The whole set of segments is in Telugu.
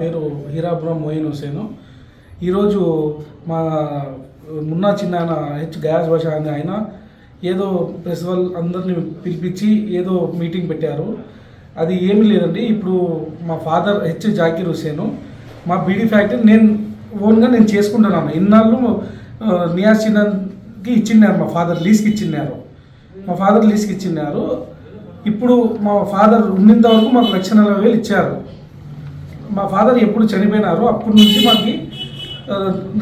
పేరు హీరాపురం మోయిన్ హుసేను. ఈరోజు మా మున్నా చిన్నాయన హెచ్ గ్యాస్ భాష అనే ఆయన ఏదో ప్రెస్ వాళ్ళు అందరిని పిలిపించి ఏదో మీటింగ్ పెట్టారు. అది ఏమీ లేదండి. ఇప్పుడు మా ఫాదర్ హెచ్ జాకీర్ హుసేను మా బీడీ ఫ్యాక్టరీ నేను ఓన్గా నేను చేసుకుంటున్నాను. ఇన్నాళ్ళు నియాజ్ చిన్నకి ఇచ్చిన్నారు. మా ఫాదర్ లీజ్కి ఇచ్చిన్నారు. మా ఫాదర్ లీజ్కి ఇచ్చిన్నారు. ఇప్పుడు మా ఫాదర్ ఉన్నంత వరకు మాకు లక్ష నలభై వేలు ఇచ్చారు. మా ఫాదర్ ఎప్పుడు చనిపోయినారో అప్పటి నుంచి మాకు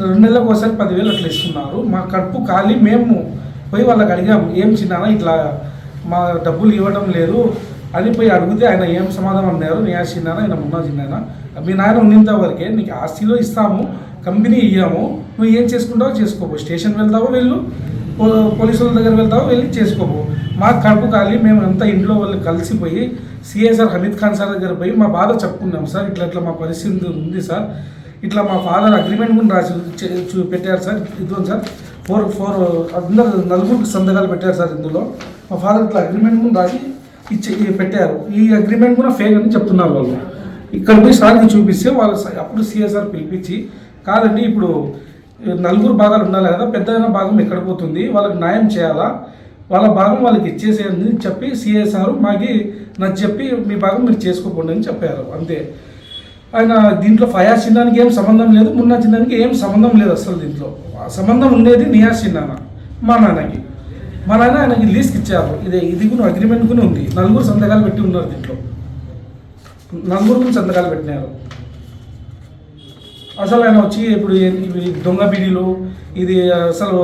రెండు నెలలకు ఒకసారి పదివేలు అట్లా ఇస్తున్నారు. మా కడుపు ఖాళీ మేము పోయి వాళ్ళకి అడిగాము ఏం చిన్నానా ఇట్లా మా డబ్బులు ఇవ్వడం లేదు. అని పోయి అడిగితే ఆయన ఏం సమాధానం అన్నారు నియా చిన్నానా ఆయన ఉన్నా చిన్నానా? మీ నాయన ఉన్నంత వరకే నీకు ఆస్తిలో ఇస్తాము కంపెనీ ఇయ్యాము నువ్వు ఏం చేసుకుంటావో చేసుకోబో స్టేషన్ వెళ్తావో వెళ్ళు పోలీసుల దగ్గర వెళ్తావు? వెళ్ళి చేసుకోపో. మా కడుపు కాలి మేము అంతా ఇంట్లో వాళ్ళు కలిసిపోయి సిఏ హమీద్ ఖాన్ సార్ దగ్గర పోయి మా బాధ చెప్పుకున్నాం. సార్ ఇట్లా ఇట్లా మా పరిస్థితి ఉంది సార్. ఇట్లా మా ఫాదర్ అగ్రిమెంట్ కూడా రాసి చూ- పెట్టారు సార్. ఇదిగోండి సార్ ఫోర్ ఫోర్ అందరు నలుగురికి సంతకాలు పెట్టారు సార్ ఇందులో. మా ఫాదర్ ఇట్లా అగ్రిమెంట్ కూడా రాసి ఇచ్చి పెట్టారు. ఈ అగ్రిమెంట్ కూడా ఫేక్ అని చెప్తున్నారు వాళ్ళు. ఇక్కడ పోయి సార్కి చూపిస్తే వాళ్ళు అప్పుడు సిఎస్ఆర్ పిలిపించి కాదండి ఇప్పుడు నలుగురు భాగాలు ఉండాలి కదా పెద్ద భాగం ఎక్కడ పోతుంది వాళ్ళకి న్యాయం చేయాలా? వాళ్ళ భాగం వాళ్ళకి ఇచ్చేసేయని చెప్పి సిఎస్ఆర్ మాకి నాకు చెప్పి మీ భాగం మీరు చేసుకోకండి అని చెప్పారు అంతే. ఆయన దీంట్లో ఫయాజ్ చిన్నానికి ఏం సంబంధం లేదు మున్నా చిన్నానికి ఏం సంబంధం లేదు అసలు దీంట్లో. సంబంధం ఉండేది నియాజ్ చిన్నాన మా నాన్నకి. మా నాన్న ఆయనకి లీస్కి ఇచ్చారు ఇదే ఇది కూడా అగ్రిమెంట్ కూడా ఉంది. నలుగురు సంతకాలు పెట్టి ఉన్నారు దీంట్లో. నలుగురు కూడా సంతకాలు పెట్టినారు. అసలు ఆయన వచ్చి ఇప్పుడు దొంగ బీడీలు ఇది అసలు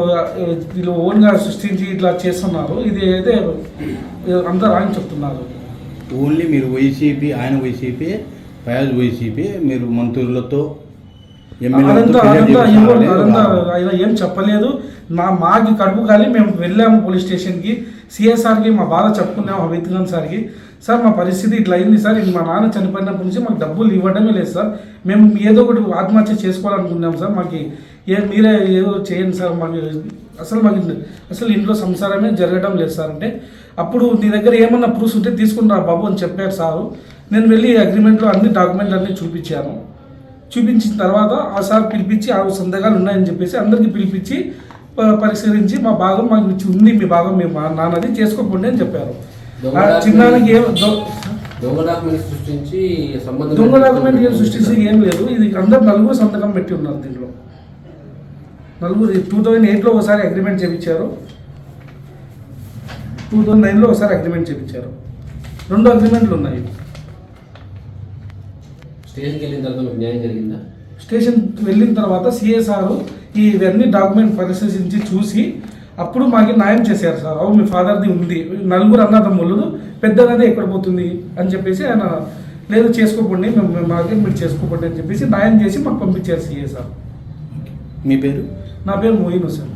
వీళ్ళు ఓన్గా సృష్టించి ఇట్లా చేస్తున్నారు. ఇది అయితే అందరూ ఆయన చెప్తున్నారు. ఓన్లీ మీరు వైసీపీ ఆయన వైసీపీ ఫయాజ్ వైసీపీ మీరు మంత్రులతో అదంతా అదంతా అదంతా ఏం చెప్పలేదు. నా మాకి కడుపు కానీ మేము వెళ్ళాము పోలీస్ స్టేషన్కి. సిఎస్ఆర్కి మా బాధ చెప్పుకున్నాము అమిత్ ఖాన్ సార్కి. సార్ మా పరిస్థితి ఇట్లా అయింది సార్. మా నాన్న చనిపోయినప్పటి నుంచి మాకు డబ్బులు ఇవ్వడమే లేదు సార్. మేము ఏదో ఒకటి ఆత్మహత్య చేసుకోవాలనుకున్నాం సార్. మాకు ఏ మీరే ఏదో చేయండి సార్. మాకు అసలు మాకు అసలు ఇంట్లో సంసారమే జరగడం లేదు సార్ అంటే. అప్పుడు నీ దగ్గర ఏమన్నా ప్రూఫ్స్ ఉంటే తీసుకుంటా బాబు అని చెప్పారు సారు. నేను వెళ్ళి అగ్రిమెంట్లో అన్ని డాక్యుమెంట్లు అన్నీ చూపించాను. చూపించిన తర్వాత ఆ సార్ పిలిపించి ఆ సంతకాలు ఉన్నాయని చెప్పేసి అందరికీ పిలిపించి పరిశీలించి మా భాగం మాకు ఇచ్చి ఉంది మీ భాగం మీ మా నాన్నది చేసుకోకండి అని చెప్పారు. చిన్నానికి ఏం దొంగ డాక్యుమెంట్ సృష్టించి సంబంధం దొంగ డాక్యుమెంట్ ఏం సృష్టించి ఏం లేదు. ఇది అందరు నలుగురు సంతకం పెట్టి ఉన్నారు దీంట్లో. నలుగురు టూ థౌజండ్ ఎయిట్లో ఒకసారి అగ్రిమెంట్ చేయించారు టూ థౌజండ్ నైన్లో ఒకసారి అగ్రిమెంట్ చేయించారు రెండు అగ్రిమెంట్లు ఉన్నాయి. స్టేషన్కి వెళ్ళిన తర్వాత మీకు న్యాయం జరిగిందా? స్టేషన్ వెళ్ళిన తర్వాత సిఎస్ఆర్ ఇవన్నీ డాక్యుమెంట్ పరిశీలించి చూసి అప్పుడు మాకు న్యాయం చేశారు సార్. అవును మీ ఫాదర్ది ఉంది. నలుగురు అన్నదమ్ములు పెద్దనది ఎక్కడ పోతుంది అని చెప్పేసి ఆయన లేదు చేసుకోకండి మేము మాకే మీరు చేసుకోకండి అని చెప్పేసి న్యాయం చేసి మాకు పంపించారు సిఎస్ఆర్ మీ పేరు? నా పేరు మోయిన్ సార్.